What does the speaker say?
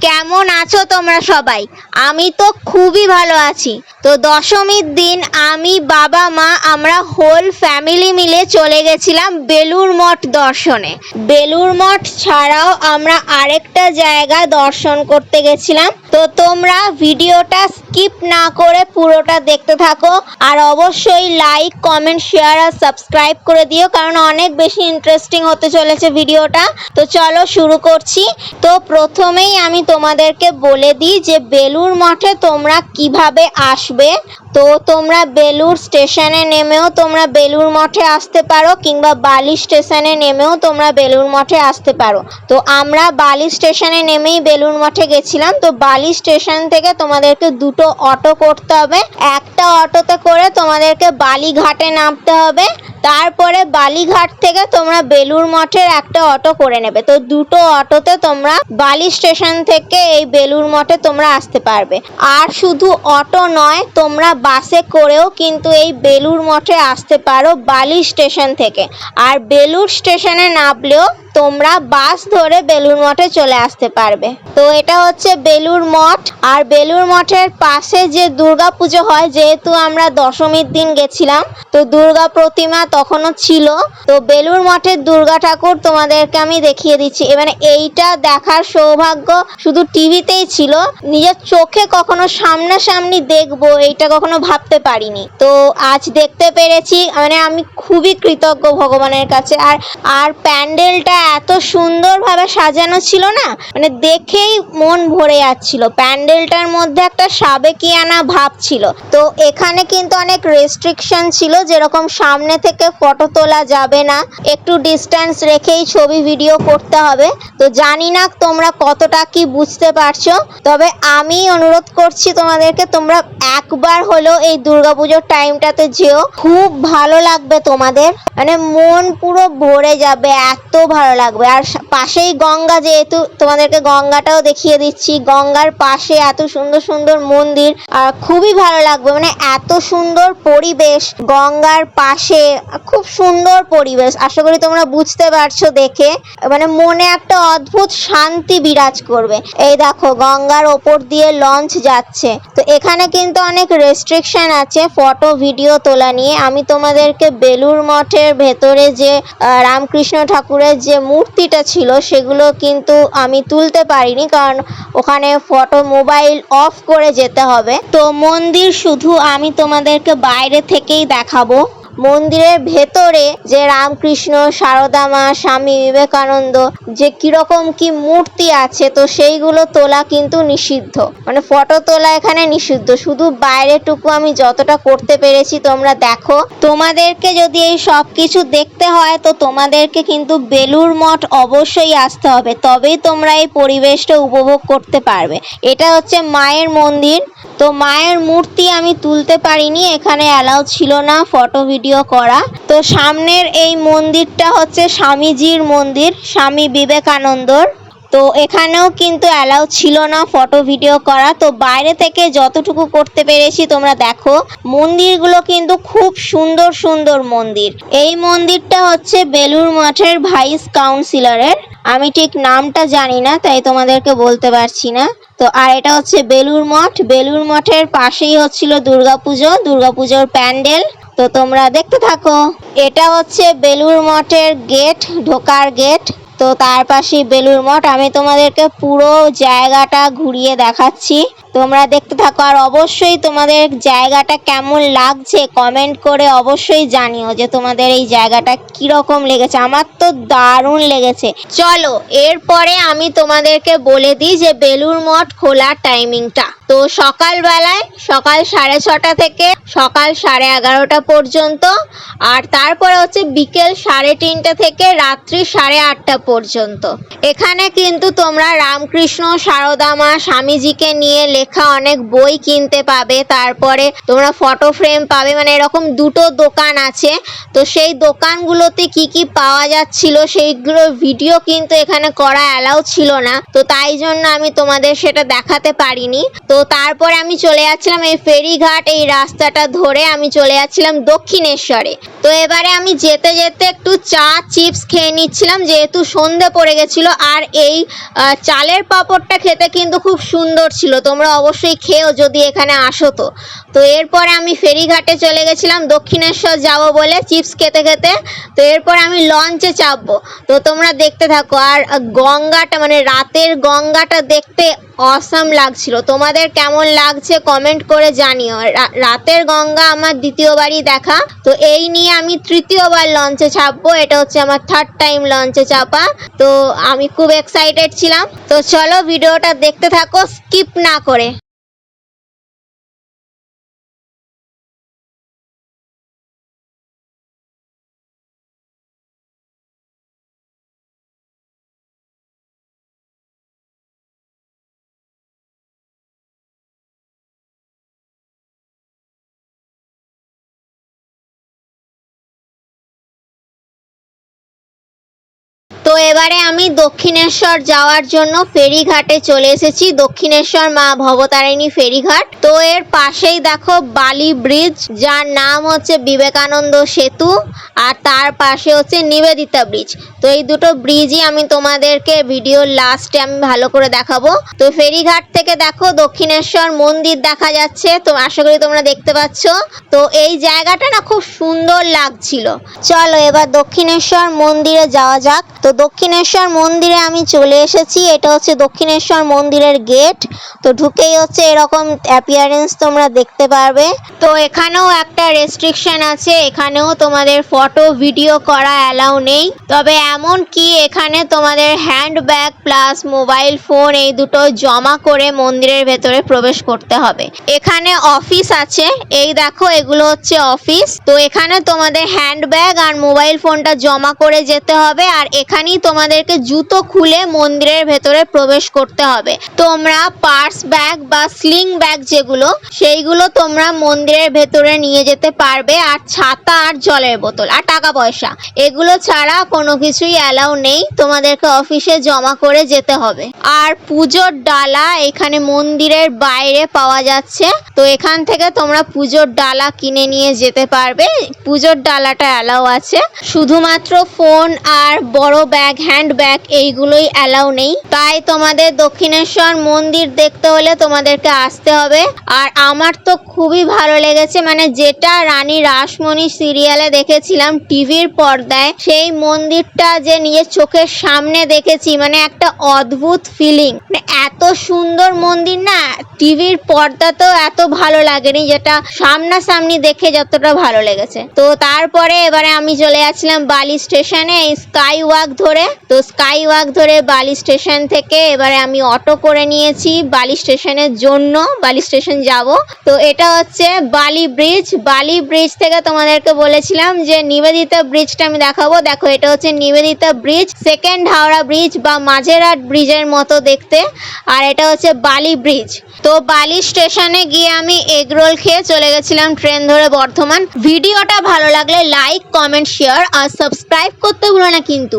কেমন আছো তোমরা সবাই? আমি তো খুবই ভালো আছি। তো দশমীর দিন আমি, বাবা, মা, আমরা হোল ফ্যামিলি মিলে চলে গেছিলাম বেলুর মঠ দর্শনে। বেলুর মঠ ছাড়াও আমরা আরেকটা জায়গা দর্শন করতে গেছিলাম। তো তোমরা ভিডিওটা স্কিপ না করে পুরোটা দেখতে থাকো। আর অবশ্যই লাইক কমেন্ট শেয়ার আর সাবস্ক্রাইব করে দিও, কারণ অনেক বেশি ইন্টারেস্টিং হতে চলেছে ভিডিওটা তো চলো শুরু করছি। তো প্রথমেই আমি তোমাদেরকে বলে দিই যে বেলুর মঠে তোমরা কীভাবে আসবে। তো তোমরা বেলুর স্টেশনে নেমেও তোমরা বেলুর মঠে আসতে পারো, কিংবা বালি স্টেশনে নেমেও তোমরা বেলুর মঠে আসতে পারো। তো আমরা বালি স্টেশনে নেমেই বেলুর মঠে গেছিলাম। তো বালি স্টেশন থেকে তোমাদেরকে দুটো অটো করতে হবে। একটা অটোতে করে তোমাদেরকে বালিঘাটে নামতে হবে। তারপরে বালিঘাট থেকে তোমরা বেলুর মঠের একটা অটো করে নেবে। তো দুটো অটোতে তোমরা বালি স্টেশন থেকে এই বেলুর মঠে তোমরা আসতে পারবে। আর শুধু অটো নয়, তোমরা বাসে করেও কিন্তু এই বেলুড় মঠে আসতে পারো বালি স্টেশন থেকে। আর বেলুড় স্টেশনে নামলেও তোমরা বাস ধরে বেলুর মঠে চলে আসতে পারবে। তো এটা হচ্ছে বেলুর মঠ, আর বেলুর মঠের পাশে যে দুর্গা পুজো হয়, যেহেতু আমরা দশমীর দিন গেছিলাম, তো দুর্গা প্রতিমা তখনও ছিল। তো বেলুর মঠের দুর্গা ঠাকুর তোমাদেরকে আমি দেখিয়ে দিচ্ছি। এবারে এইটা দেখার সৌভাগ্য শুধু টিভিতেই ছিল, নিজের চোখে কখনো সামনাসামনি দেখব, এইটা কখনো ভাবতে পারিনি। তো আজ দেখতে পেরেছি মানে আমি খুবই কৃতজ্ঞ ভগবানের কাছে। আর আর প্যান্ডেলটা এত সুন্দরভাবে সাজানো ছিল না? মানে দেখেই মন ভরে যাচ্ছিল। প্যান্ডেলটার মধ্যে একটা সাবেকিয়ানা ভাব ছিল। তো এখানে কিন্তু অনেক রেস্ট্রিকশন ছিল, যেরকম সামনে থেকে ফটো তোলা যাবে না। একটু ডিস্টেন্স রেখেই ছবি ভিডিও করতে হবে। তো জানি না তোমরা কতটা কি বুঝতে পারছ, তবে আমি অনুরোধ করছি তোমাদেরকে, তোমরা একবার হলো এই দুর্গাপুজোর টাইমটাতে যেও। খুব ভালো লাগবে তোমাদের। মানে মন পুরো ভরে যাবে, এত ভালো লাগবে। আর পাশেই গঙ্গা যেহেতু, তোমাদেরকে গঙ্গাটাও দেখিয়ে দিচ্ছি। গঙ্গার পাশে এত সুন্দর সুন্দর মন্দির, আর খুবই ভালো লাগবে। মানে এত সুন্দর পরিবেশ গঙ্গার পাশে, খুব সুন্দর পরিবেশ। আশা করি তোমরা বুঝতে পারছ দেখে। মানে মনে একটা অদ্ভুত শান্তি বিরাজ করবে। এই দেখো, গঙ্গার ওপর দিয়ে লঞ্চ যাচ্ছে। তো এখানে কিন্তু অনেক রেস্ট্রিকশন আছে ফটো ভিডিও তোলা নিয়ে। আমি তোমাদেরকে বেলুর মঠের ভেতরে যে রামকৃষ্ণ ঠাকুরের যে মূর্তিটা ছিল, সেগুলো কিন্তু আমি তুলতে পারিনি কারণ ওখানে ফটো মোবাইল অফ করে যেতে হবে। তো মন্দির শুধু আমি তোমাদেরকে বাইরে থেকেই দেখাবো। মন্দিরের ভেতরে যে রামকৃষ্ণ সারদা মা স্বামী বিবেকানন্দ, যে কীরকম কি মূর্তি আছে, তো সেইগুলো তোলা কিন্তু নিষিদ্ধ। মানে ফটো তোলা এখানে নিষিদ্ধ। শুধু বাইরেটুকু আমি যতটা করতে পেরেছি তোমরা দেখো। তোমাদেরকে যদি এই সব কিছু দেখতে হয়, তো তোমাদেরকে কিন্তু বেলুর মঠ অবশ্যই আসতে হবে। তবেই তোমরা এই পরিবেশটা উপভোগ করতে পারবে। এটা হচ্ছে মায়ের মন্দির। তো মায়ের মূর্তি আমি তুলতে পারিনি, এখানে অ্যালাউ ছিল না ফটো ভিডিও করা। তো সামনের এই মন্দিরটা হচ্ছে স্বামীজির মন্দির, স্বামী বিবেকানন্দর। তো এখানেও কিন্তু অ্যালাউ ছিল না ফটো ভিডিও করা। তো বাইরে থেকে যতটুকু করতে পেরেছি তোমরা দেখো, মন্দিরগুলো কিন্তু খুব সুন্দর সুন্দর মন্দির। এই মন্দিরটা হচ্ছে বেলুর মঠের ভাইস কাউন্সিলরের। আমি ঠিক নামটা জানি না, তাই তোমাদেরকে বলতে পারছি না। তো, আর এটা হচ্ছে বেলুর মঠ। বেলুর মঠের পাশেই হচ্ছিল দুর্গাপুজো, দুর্গাপুজোর প্যান্ডেল। তো, তোমরা দেখতে থাকো। এটা হচ্ছে বেলুর মঠের গেট, ঢোকার গেট। তো, তার পাশেই বেলুর মঠ। আমি তোমাদেরকে পুরো জায়গাটা ঘুরিয়ে দেখাচ্ছি। তোমরা দেখতে থাকো, আর অবশ্যই তোমাদের জায়গাটা কেমন লাগছে কমেন্ট করে অবশ্যই জানিও যে তোমাদের এই জায়গাটা কীরকম লেগেছে। আমার তো দারুণ লেগেছে। চলো, এরপরে আমি তোমাদেরকে বলে দিই যে বেলুর মঠ খোলার টাইমিংটা তো সকালবেলায় সকাল সাড়ে ছটা থেকে সকাল সাড়ে এগারোটা পর্যন্ত, আর তারপরে হচ্ছে বিকেল সাড়ে তিনটে থেকে রাত্রি সাড়ে আটটা পর্যন্ত। এখানে কিন্তু তোমরা রামকৃষ্ণ, সারদা মা, স্বামীজিকে নিয়ে লেখা অনেক বই কিনতে পাবে, তারপরে তোমরা ফটো ফ্রেম পাবে মানে এরকম দুটো দোকান আছে। তো সেই দোকানগুলোতে কি কি পাওয়া যাচ্ছিল সেইগুলোর ভিডিও কিন্তু এখানে করা অ্যালাউ ছিল না। তো তাই জন্য আমি তোমাদের সেটা দেখাতে পারিনি। তো তারপরে আমি চলে যাচ্ছিলাম এই ফেরিঘাট, এই রাস্তাটা ধরে আমি চলে যাচ্ছিলাম দক্ষিণেশ্বরে। তো এবারে আমি যেতে যেতে একটু চা চিপস খেয়ে নিচ্ছিলাম, যেহেতু সন্ধে পড়ে গেছিল, আর এই চালের পাঁপড়টা খেতে কিন্তু খুব সুন্দর ছিল। তোমরা অবশ্যই খেও যদি এখানে আসো তো। তো এরপরে আমি ফেরিঘাটে চলে গেছিলাম, দক্ষিণেশ্বর যাব বলে চিপস খেতে খেতে। তো এরপর আমি লঞ্চে চাপবো। তো তোমরা দেখতে থাকো, আর গঙ্গাটা মানে রাতের গঙ্গাটা দেখতে অসাম লাগছিল। তোমাদের কেমন লাগছে কমেন্ট করে জানিও। রাতের গঙ্গা আমার দ্বিতীয়বারই দেখা। তো এই নিয়ে আমি তৃতীয়বার লঞ্চে চাপবো। এটা হচ্ছে আমার থার্ড টাইম লঞ্চে চাপা। তো আমি খুব এক্সাইটেড ছিলাম। তো চলো ভিডিওটা দেখতে থাকো স্কিপ না করে। এবারে আমি দক্ষিণেশ্বর যাওয়ার জন্য ফেরিঘাটে চলে এসেছি। দক্ষিণেশ্বর মা ভবতারিণী ফেরিঘাট। তো এর পাশেই দেখো বালি ব্রিজ, যার নাম হচ্ছে বিবেকানন্দ সেতু আর তার পাশে হচ্ছে নিবেদিতা ব্রিজ। তো এই দুটো ব্রিজই আমি তোমাদেরকে ভিডিওর লাস্টে আমি ভালো করে দেখাবো। তো ফেরিঘাট থেকে দেখো দক্ষিণেশ্বর মন্দির দেখা যাচ্ছে। তো আশা করি তোমরা দেখতে পাচ্ছ। তো এই জায়গাটা না খুব সুন্দর লাগছিল। চলো এবার দক্ষিণেশ্বর মন্দিরে যাওয়া যাক। তো দক্ষিণেশ্বর মন্দিরে আমি চলে এসেছি। এটা হচ্ছে দক্ষিণেশ্বর মন্দিরের গেট। তো ঢুকেই হচ্ছে এরকম অ্যাপিয়ারেন্স তোমরা দেখতে পারবে। তো এখানেও একটা রেস্ট্রিকশন আছে। এখানেও তোমাদের ফটো ভিডিও করা অ্যালাউ নেই। তবে এমন কি এখানে তোমাদের hand bag plus mobile phone এই দুটো জমা করে মন্দিরের ভেতরে প্রবেশ করতে হবে। এখানে অফিস আছে। এই দেখো, এগুলো হচ্ছে অফিস তো এখানে তোমাদের হ্যান্ড ব্যাগ আর মোবাইল ফোনটা জমা করে যেতে হবে। আর এখানেই তোমাদেরকে জুতো খুলে মন্দিরের ভেতরে প্রবেশ করতে হবে। তোমরা পার্স ব্যাগ বা স্লিং ব্যাগ যেগুলো, সেইগুলো তোমরা মন্দিরের ভেতরে নিয়ে যেতে পারবে, আর ছাতা আর জলের বোতল আর টাকা পয়সা। এগুলো ছাড়া কোনো কিছুই অ্যালাউ নেই, তোমাদেরকে অফিসে জমা করে যেতে হবে। আর পুজোর ডালা এখানে মন্দিরের বাইরে পাওয়া যাচ্ছে। তো এখান থেকে তোমরা পুজোর ডালা কিনে নিয়ে যেতে পারবে। পুজোর ডালাটা অ্যালাউ আছে। শুধুমাত্র ফোন আর বড় ব্যাগ হ্যান্ড ব্যাগ এইগুলোই অ্যালাউ নেই। তাই তোমাদের দক্ষিণেশ্বর মন্দির দেখতে হলে তোমাদেরকে আসতে হবে। আর আমার তো খুবই ভালো লেগেছে মানে যেটা রানী রাসমণি সিরিয়ালে দেখেছিলাম টিভির পর্দায়, সেই মন্দিরটা যে নিজের চোখের সামনে দেখেছি মানে একটা অদ্ভুত ফিলিং এত সুন্দর মন্দির না, টিভির পর্দাতেও এত ভালো লাগেনি যেটা সামনাসামনি দেখে যতটা ভালো লেগেছে। তো তারপরে এবারে আমি চলে যাচ্ছিলাম বালি স্টেশনে স্কাই ওয়াক ধরে। তো স্কাই ওয়াক ধরে বালি স্টেশন থেকে এবারে আমি অটো করে নিয়েছি বালি স্টেশনের জন্য, বালি স্টেশন যাব। তো এটা হচ্ছে বালি ব্রিজ। বালি ব্রিজ থেকে তোমাদেরকে বলেছিলাম যে নিবেদিতা ব্রিজটা আমি দেখাবো। দেখো এটা হচ্ছে Nivedita bridge, second Howrah bridge বা মাঝেরহাট ব্রিজের মতো দেখতে। আর এটা হচ্ছে বালি ব্রিজ তো বালি স্টেশনে গিয়ে আমি এগরোল খেয়ে চলে গেছিলাম ট্রেন ধরে বর্ধমান। ভিডিওটা ভালো লাগলে লাইক কমেন্ট শেয়ার আর সাবস্ক্রাইব করতে ভুলো না কিন্তু।